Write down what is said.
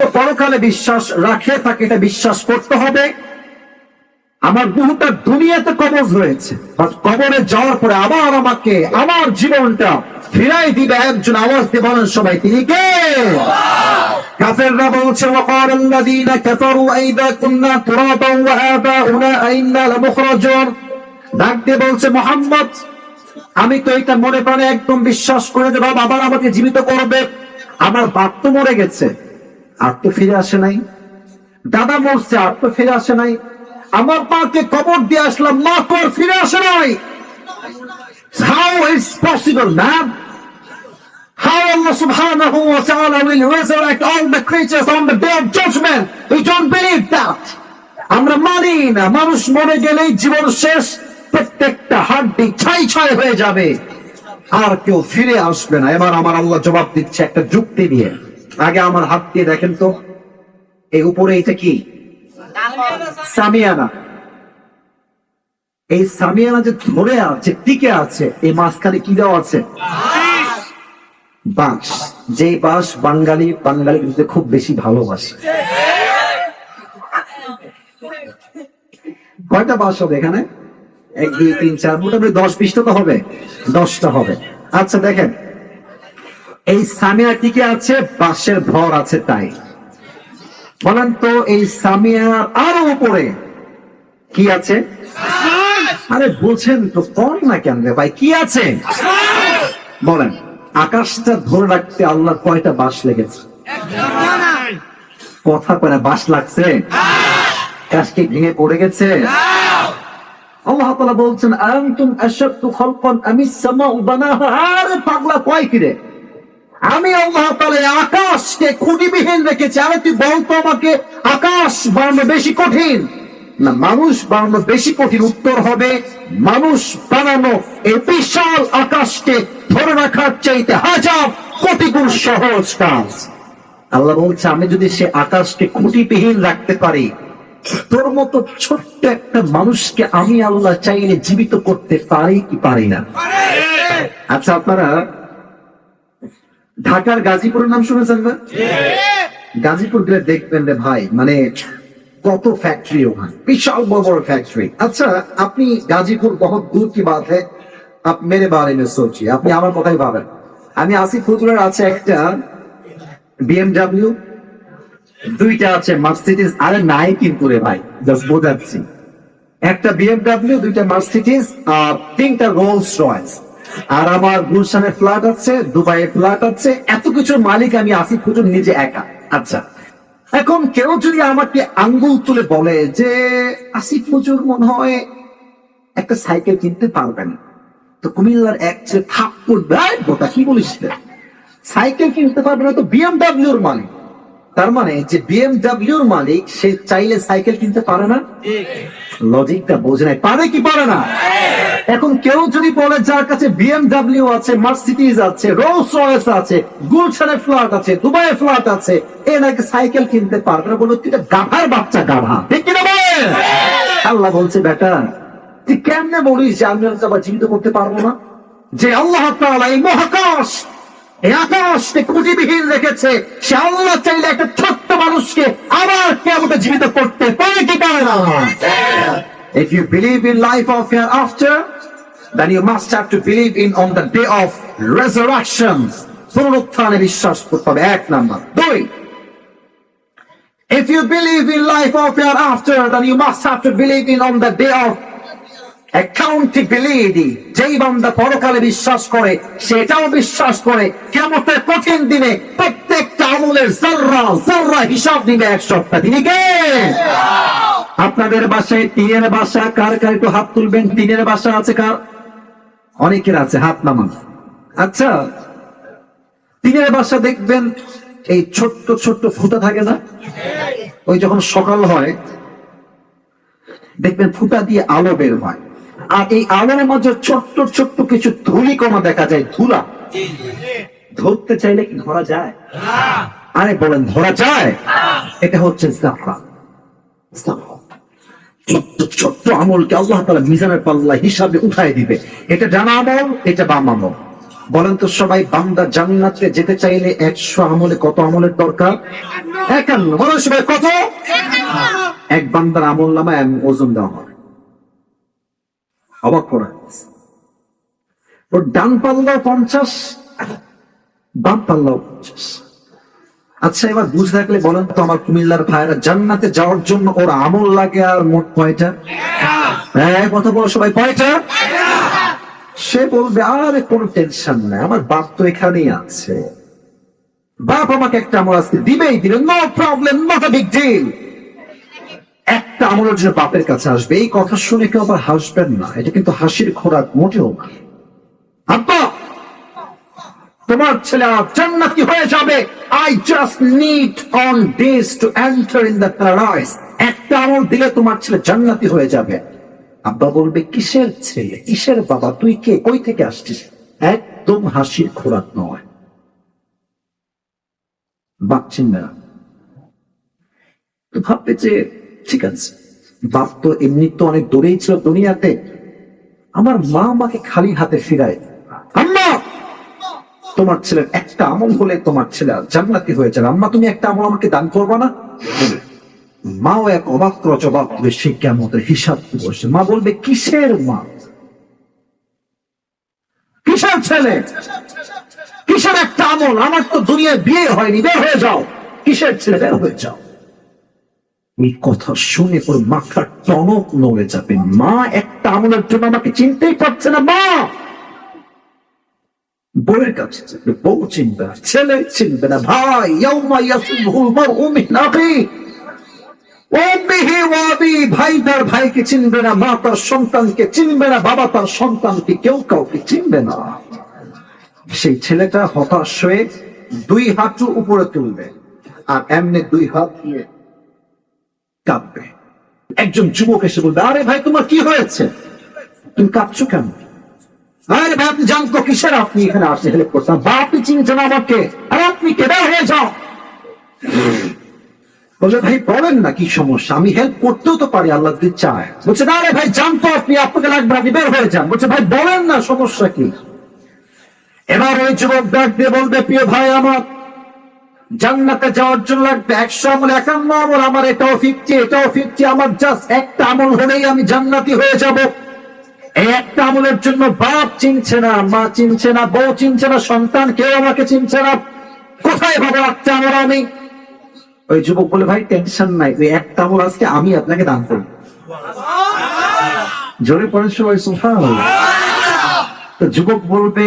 পরকালে বিশ্বাস রাখে তাকে এটা বিশ্বাস করতে হবে আমার বহুটা দুনিয়াতে কবজ রয়েছে বাট কবরে যাওয়ার পরে আবার আমাকে আমার জীবনটা ফিরাই দিবে একজন আওয়াজ দিয়ে বলেন সবাই তিনি কে কাফেররা বলছে وقال الذين كفروا أئذا كنا ترابا وآباؤنا أئنا لمخرجون ডাক দিয়ে বলছে মোহাম্মদ আমি তো এটা মনে প্রাণে একদম বিশ্বাস করে যে বাবা আবার আমাকে জীবিত করবে আমার বাপ তো মরে গেছে আর তো ফিরে আসে নাই দাদা মরছে আর তো ফিরে আসে নাই আমার মাকে কবর দিয়ে আসলাম মা তো আর ফিরে আসে নাই How is possible, man? How Allah subhanahu wa ta'ala will resurrect all the creatures on the day of judgment? We don't believe that. আমরা মানি না মানুষ মরে গেলেই জীবন শেষ প্রত্যেকটা হাড্ডি ছাই ছাই হয়ে যাবে আর কেউ ফিরে আসবে না এবার আমার আল্লাহ জবাব দিচ্ছে একটা যুক্তি দিয়ে আগে আমার হাত দিয়ে দেখেন তো। এই উপরে এটা কি? সামিয়ানা। এই সামিয়ানা যে ধরে আছে, টিকে আছে, এই মাঝখানে কি দেওয়া আছে? বাঁশ। যে বাঁশ বাঙালি বাঙালি কিন্তু খুব বেশি ভালোবাসে। কয়টা বাঁশ হবে এখানে? এক, দুই, তিন, চার, মোটামুটি দশ বিশটা তো হবে। দশটা হবে। আচ্ছা দেখেন। এই সামিয়া টিকে আছে? বাঁশের ভর আছে তাই। বলেন তো, এই সামিয়ার আরও উপরে কি আছে? আরে বলছেন তো কর না কেন রে ভাই? কি আছে? বলেন, আকাশটা ধরে রাখতে আল্লাহ কয়টা বাস লেগেছে? কথা করে বাস লাগছে? আকাশ ভেঙে পড়ে গেছে? আল্লাহ তাআলা বলছেন, আনতুম আশাদু খালকান, আমিস সামাউ বানাহা? আরে পাগলা, কয় কি রে আমি আল্লাহ এই আকাশকে খুঁটিবিহীন রেখেছি। আরে তুই বলতো আমাকে আকাশ বানানো বেশি কঠিন? না মানুষ বানানো বেশি কঠিন উত্তর হবে মানুষ বানানো এই বিশাল আকাশকে ধরে রাখার চাইতে হাজার কোটি গুণ সহজ কাজ। আল্লাহ বলছে আমি যদি সে আকাশকে খুঁটিবিহীন রাখতে পারি তোর মতো ছোট্ট একটা মানুষকে আমি আল্লাহ চাইলে জীবিত করতে পারি কি পারি না? আচ্ছা আপনারা ঢাকার গাজীপুরের নাম শুনেছেন না? গাজীপুর গেলে দেখবেন রে ভাই মানে কত ফ্যাক্টরি ওখানে। বিশাল বড় বড় ফ্যাক্টরি আচ্ছা আপনি গাজীপুর বহুত দূর কি বাত হ্যাঁ আপ মেরে বারে মে সোচি আপনি আমার কথাই ভাবেন। আমি আসি ফতুলার আছে একটা বিএমডাব্লিউ দুইটা আছে মার্সিডিস আরে নাই কিন্তু রে ভাই জাস্ট বোঝাচ্ছি। একটা বিএমডাব্লিউ দুইটা মার্সিডিস আর তিনটা রোলস রয়েস আর আমার গুলশানে ফ্ল্যাট আছে দুবাইয়ে ফ্ল্যাট আছে, এত কিছুর মালিক আমি আসিফ হুজুর নিজে একা। আচ্ছা এখন কেউ যদি আমাকে আঙ্গুল তুলে বলে যে, আসিফ হুজুর মনে হয় একটা সাইকেল কিনতে পারবেন। তো কুমিল্লার এক ছেলে থাপ্পড় দেয় গোটা কি বলিস? সাইকেল কিনতে পারবে না তো বিএমডব্লিউর মালিক। তার মানে যে বিএমডব্লিউর মালিক, সে চাইলে সাইকেল কিনতে পারে না? লজিকটা বোঝে নাই। পারে কি পারে না? এখন কেউ যদি বলে, যার কাছে বিএমডব্লিউ আছে মার্সিডিজ আছে রোলস রয়েস আছে গুলশানে ফ্ল্যাট আছে দুবাই ফ্ল্যাট আছে, এ নাকি সাইকেল কিনতে পারবে না? বলো তুই গাধার বাচ্চা, গাধা। ঠিক কিনা বলে? আল্লাহ বলছে, বেটা, তুই কেমনে বলিস যে আমি জীবিত করতে পারব না? যে আল্লাহ তাআলা এই মহাকাশ আকাশকে রেখেছে সে আল্লাহ চাইলে একটা ছোট্ট মানুষকে আবার কেমন জীবিত করতে পারে কি পারে If you believe in life of hereafter, then you must have to believe in on the day of resurrection. পুনরুত্থানে বিশ্বাস করতে হবে এক নাম্বার দুই If you believe in life of hereafter, then you must have to believe in on the day of accountability. যেই বান্দা পরকালে বিশ্বাস করে, সেটাও বিশ্বাস করে, কেমতের কঠিন দিনে প্রত্যেকটা আমলের জর্রা জর্রা হিসাব নিবে এক সপ্তাহ। তিনি কে? আপনাদের বাসায় টিনের বাসা, কার কার একটু হাত তুলবেন? টিনের বাসা আছে কার? অনেকের আছে, হাত নামান। আচ্ছা টিনের বাসা দেখবেন, এই ছোট্ট ছোট্ট ফুটা থাকে না? ওই যখন সকাল হয়, দেখবেন ফুটা দিয়ে আলো বের হয়। আর এই আলোর মাঝে ছোট্ট ছোট্ট কিছু ধুলি কণা দেখা যায়, ধুলা। ধরতে চাইলে কি ধরা যায়? আরে বলেন, ধরা যায়? এটা হচ্ছে। ছোট্ট আমলকে আল্লাহ তালা মিজানের পাল্লা হিসাবে উঠাই দিবে। এটা ডানা আমল, এটা বাম আমল। বলেন তো সবাই, বান্দা জান্নাতে যেতে চাইলে একশো আমলে কত আমলের দরকার? একান্ন। বলেন সবাই, কত? এক বান্দার আমল নামা ওজন দেওয়া হয়। অবাক করা। ওর ডান পাল্লা পঞ্চাশ, বাম পাল্লাও পঞ্চাশ। আচ্ছা এবার বুঝে থাকলে বলেন তো আমার কুমিল্লার ভাইরা জান্নাতে যাওয়ার জন্য ওর আমল লাগে আর মোট কয়টা? হ্যাঁ কথা বলো সবাই, কয়টা? সে বলবে, আরে, কোনো টেনশন নাই, আমার বাপ তো এখানেই আছে। বাপ আমাকে একটা আমল আজকে দিবেই দিবে no problem not big deal একটা আমলের জন্য বাপের কাছে আসবে। এই কথা শুনে কেউ আবার হাসবেন না। এটা কিন্তু হাসির খোরাক, মোটেও না। আব্বা, তোমার ছেলে জান্নাতি হয়ে যাবে। I just need on days to enter in the paradise একটা আমল দিলে তোমার ছেলে জান্নাতি হয়ে যাবে। আব্বা বলবে, কিসের ছেলে? কিসের বাবা? তুই কে? কই থেকে আসছিস? একদম হাসির খোরাক নয়। বাচ্চেন না। ভাববে যে ঠিক আছে। বাপ তো এমনি তো অনেক দূরেই ছিল দুনিয়াতে। আমার মা আমাকে খালি হাতে ফিরায়। আম্মা! তোমার ছেলের একটা আমল হলে তোমার ছেলে জান্নাতি হয়ে যাবে। আম্মা, তুমি একটা আমল আমাকে দান করবা না? মাও এক অবাক করে জবাব দেবে সে কেমন হিসাব বসে মা বলবে, কিসের মা? কিসের ছেলে? কিসের একটা আমল? আমার তো দুনিয়ায় বিয়ে হয়নি। বের হয়ে যাও। কিসের ছেলে? বের হয়ে যাও। এই কথা শুনে ওর মাথার টনক নড়ে যাবে। মা, একটা আমলের জন্য আমাকে চিনতেই পারছে না, মা! বউয়ের কাছে বউ চিনবে ছেলে চিনবে না, ভাই ভাই তার ভাইকে চিনবে না, মা তার সন্তানকে চিনবে না, বাবা তার সন্তানকে কেউ কাউকে চিনবে না। সেই ছেলেটা হতাশ হয়ে দুই হাঁটু উপরে তুলবে, আর এমনি দুই হাত দিয়ে কাঁদবে একজন যুবক এসে বলবে, আরে ভাই, তোমার কি হয়েছে? তুমি কাঁদছো কেন? আরে ভাই, আপনি জানতো কিসের? আপনি এখানে হেল্প বা, আপনি চিনছেন আমাকে? আর, আপনি হয়ে যাও! ভাই, বলেন না কি সমস্যা? আমি হেল্প করতেও তো পারি, আল্লাহ যদি চায়। বলছে, না রে ভাই, জানতো আপনি, আপনাকে লাগবে আপনি বের হয়ে যান। বলছে, ভাই, বলেন না সমস্যা কি? এবার ওই যুবক ডাক দিয়ে বলবে, প্রিয় ভাই, আমার জান্নাতে যাওয়ার জন্য লাগবে একশো আমল একান্ন আমল। আমার এটাও ফিফটি এটাও ফিফটি আমার জাস্ট একটা আমল হলেই আমি জান্নাতি হয়ে যাব। এই একটা আমলের জন্য বাপ চিনছে না মা চিনছে না বউ চিনছে না সন্তান কেউ আমাকে চিনছে না। কোথায় ভাবো একটা আমল আমি? ওই যুবক বলে ভাই টেনশন নাই ওই একটা আমল আজকে আমি আপনাকে দান করব। জোরে পড়েন সবাই সুফা তো যুবক বলবে